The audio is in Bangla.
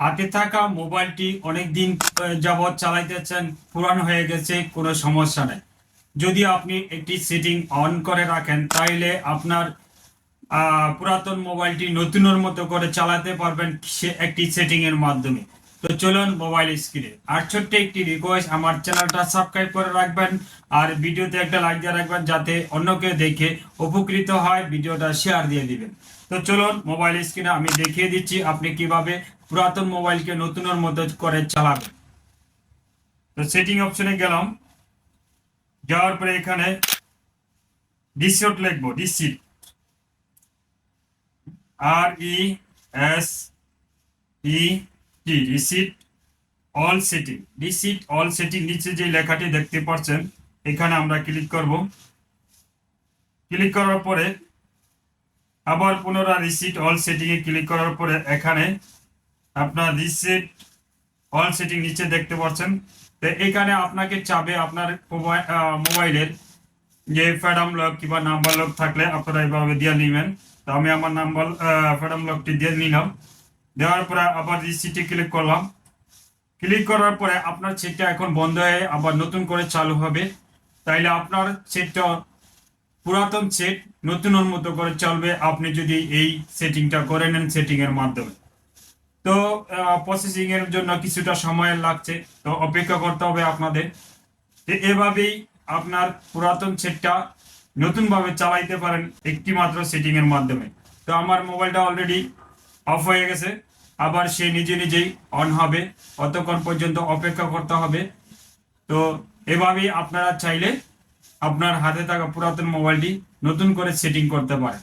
হাতে থাকা মোবাইলটি অনেক দিন যাবৎ চালাইতেছেন, পুরানো হয়ে গেছে, কোনো সমস্যা নেই। যদি আপনি একটি সেটিং অন করে রাখেন, তাইলে আপনার পুরাতন মোবাইলটি নতুনের মতো করে চালাতে পারবেন সে একটি সেটিংয়ের মাধ্যমে। তো চলুন মোবাইল স্ক্রিনে ছোট্ট একটি রিকোয়েস্ট আমার চ্যানেলটা সাবস্ক্রাইব করে রাখবেন আর ভিডিওতে একটা লাইক দিয়ে রাখবেন যাতে অন্য কেউ দেখে উপকৃত হয়, ভিডিওটা শেয়ার দিয়ে দিবেন। তো চলুন মোবাইল স্ক্রিনে আমি দেখিয়ে দিচ্ছি আপনি কীভাবে পুরাতন মোবাইলকে নতুনের মতো করে চালাবেন। তো সেটিং অপশনে গেলাম। যাওয়ার পরে এখানে ডিসিট লিখব ডিসিট আর E S E T reset all setting reset all setting নিচে যে লেখাটি দেখতে পাচ্ছেন, এখানে আমরা ক্লিক করব। ক্লিক করার পরে আবার পুনরায় রিসিট অল সেটিং এ ক্লিক করার পরে এখানে আপনার রিসিট অল সেটিং নিচে দেখতে পাচ্ছেন। তো এখানে আপনাকে চাবে আপনার মোবাইলের যে ফ্যাডাম লক কিংবা নাম্বার লক থাকলে আপনারা এইভাবে দিয়ে নেবেন। তো আমি আমার নাম্বার ফ্যাডাম লকটি দিয়ে নিলাম। দেওয়ার পরে আবার রিসিটে ক্লিক করলাম। ক্লিক করার পরে আপনার সেটটা এখন বন্ধ হয়ে আবার নতুন করে চালু হবে। তাইলে আপনার সেটটা পুরাতন সেট নতুনের মতো করে চলবে। আপনি যদি এই সেটিংটা করে নেন সেটিং এর মাধ্যমে। তো প্রসেসিং এর জন্য কিছুটা সময় লাগছে। তো অপেক্ষা করতে হবে আপনাদের। এভাবেই আপনার পুরাতন সেটটা নতুনভাবে চালাইতে পারেন একটি মাত্র সেটিংয়ের মাধ্যমে। তো আমার মোবাইলটা অলরেডি অফ হয়ে গেছে। আবার সে নিজে নিজেই অন হবে। অতক্ষণ পর্যন্ত অপেক্ষা করতে হবে। তো এভাবেই আপনারা চাইলে আপনার হাতে থাকা পুরাতন মোবাইলটি নতুন করে সেটিং করতে পারেন।